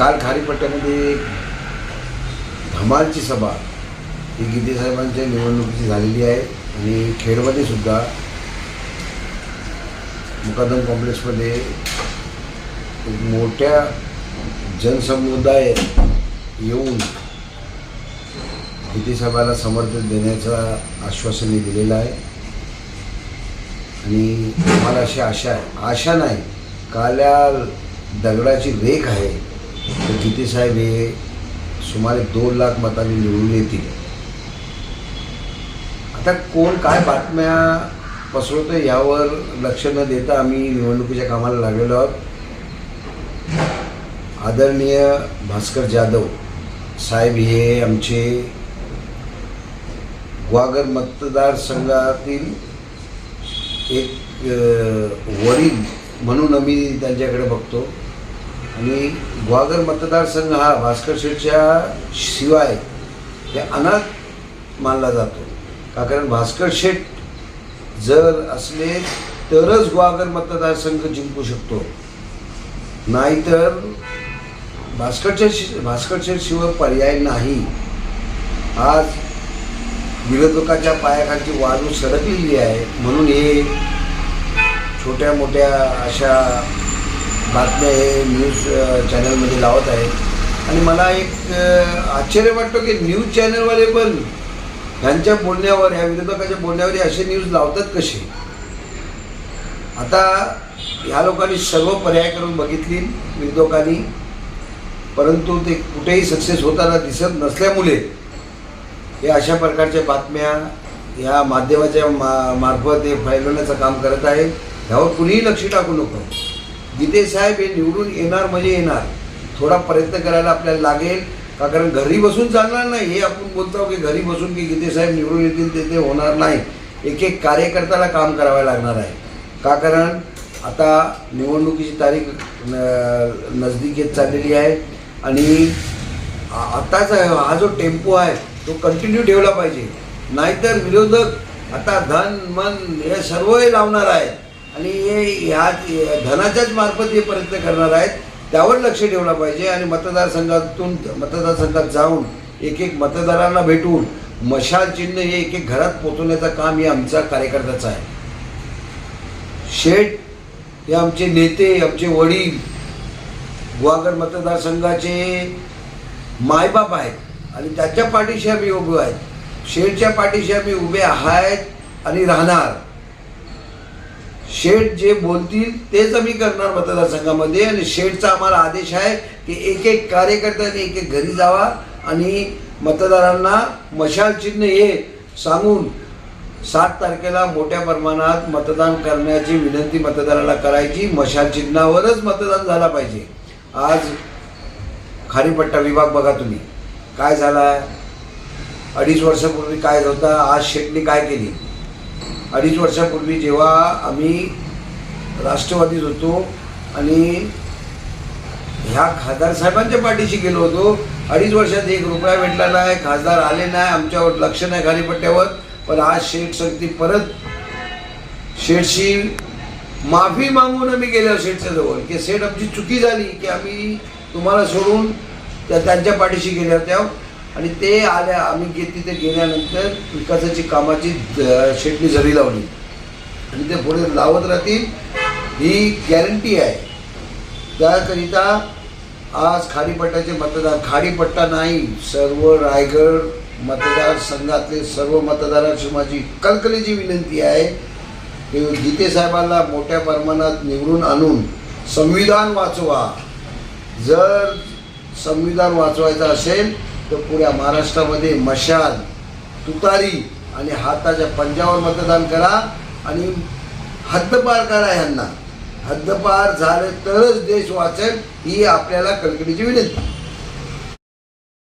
काल खारीपट्ट्यामध्ये एक धमालची सभा ही गीतेसाहेबांच्या निवडणुकीची झालेली आहे आणि खेडमध्ये सुद्धा मुकादम कॉम्प्लेक्समध्ये एक मोठ्या जनसमुदाय येऊन गीतेसाहेबाला समर्थन देण्याचं आश्वासन दिलेलं आहे. आणि मला अशी आशा आहे आशा नाही काल्या दगडाची रेख आहे तर गीते साहेब हे सुमारे दोन लाख मतांनी निवडून येतील. आता कोण काय बातम्या पसरवतो यावर लक्ष न देता आम्ही निवडणुकीच्या कामाला लागलेलो आहोत. आदरणीय भास्कर जाधव साहेब हे आमचे ग्वागर मतदारसंघातील एक वरील वडील म्हणून आम्ही त्यांच्याकडे बघतो. आणि ग्वागर मतदारसंघ हा भास्कर शेठच्या शिवाय हे अनाथ मानला जातो. का कारण भास्कर शेठ जर असले तरच ग्वागर मतदारसंघ जिंकू शकतो. नाहीतर भास्करच्या शि भास्कर शेठ शिवाय पर्याय नाही. आज विरोधकाच्या पायाखालची वाजू सरकलेली आहे. म्हणून हे छोट्या मोठ्या अशा बातम्या हे न्यूज चॅनलमध्ये लावत आहेत आणि मला एक आश्चर्य वाटतं की न्यूज चॅनलवाले पण ह्यांच्या बोलण्यावर ह्या विरोधकाच्या बोलण्यावर असे न्यूज लावतात कसे? आता ह्या लोकांनी सर्व पर्याय करून बघितली विरोधकांनी परंतु ते कुठेही सक्सेस होताना दिसत नसल्यामुळे हे अशा प्रकारच्या बातम्या या माध्यमाच्या मा मार्फत हे फैलवण्याचं काम करत आहे ह्यावर कुणीही लक्ष टाकू नको. गीते साहेब हे निवडून येणार म्हणजे येणार. थोडा प्रयत्न करायला आपल्याला लागेल. का कारण घरी बसून चालणार नाही हे आपण बोलतो की घरी बसून की गीते साहेब निवडून येतील ते ते होणार नाही. एक एक कार्यकर्त्याला काम करावं लागणार आहे. का कारण आता निवडणुकीची तारीख न- नजदीक येत चाललेली आहे. आणि आताच आताचा हा जो टेम्पो आहे तो कंटिन्यू ठेवला पाहिजे. नाहीतर विरोधक आता धन मन हे सर्व हे लावणार आहे. आणि हे ह्या धनाच्याच मार्फत हे प्रयत्न करणार आहेत त्यावर लक्ष ठेवलं पाहिजे आणि मतदारसंघातून मतदारसंघात जाऊन एक एक मतदारांना भेटून मशाल चिन्ह हे एक एक घरात पोचवण्याचं काम हे आमचा कार्यकर्त्याचं आहे. शेठ हे आमचे नेते आमचे वडील गुहागर मतदारसंघाचे मायबाप आहेत आणि त्याच्या पाठीशी आम्ही उभे आहेत. शेठच्या पाठीशी आम्ही उभे आहेत आणि राहणार. शेठ जे बोलतील तेच आम्ही करणार मतदारसंघामध्ये. आणि शेठचा आम्हाला आदेश आहे की एक एक कार्यकर्त्याने एक एक घरी जावा आणि मतदारांना मशाल चिन्ह हे सांगून सात तारखेला मोठ्या प्रमाणात मतदान करण्याची विनंती मतदाराला करायची. मशाल चिन्हावरच मतदान झाला पाहिजे. आज खारीपट्टा विभाग बघा तुम्ही. काय झाला? अडीच वर्षापूर्वी काय होता? आज शेटने काय केली? अडीच वर्षापूर्वी जेव्हा आम्ही राष्ट्रवादीत होतो आणि ह्या खासदार साहेबांच्या पाठीशी गेलो होतो अडीच वर्षात एक रुपया भेटला नाही खासदार आले नाही आमच्यावर लक्ष नाही खालीपट्ट्यावर पण आज शेठ शक्ती परत शेठशी माफी मागून आम्ही गेलो शेठच्या जवळ की शेठ आमची चुकी झाली की आम्ही तुम्हाला सोडून त्या त्यांच्या पाठीशी गेल्या होत्या. आणि ते आल्या आम्ही गे तिथे गेल्यानंतर विकासाची कामाची द- झरी लावली. आणि ते पुढे लावत राहतील ही गॅरंटी आहे. त्याकरिता आज खाडीपट्ट्याचे मतदार खाडीपट्टा नाही सर्व रायगड मतदारसंघातले सर्व मतदारांची माझी कलकलीची विनंती आहे की गीते साहेबांना मोठ्या प्रमाणात निवडून आणून संविधान वाचवा. जर संविधान वाचवायचं असेल तर पुऱ्या महाराष्ट्रामध्ये मशाल तुतारी आणि हाताच्या पंजावर मतदान करा आणि हद्दपार करा ह्यांना. हद्दपार झाले तरच देश वाचेल ही आपल्याला कलकलीची विनंती.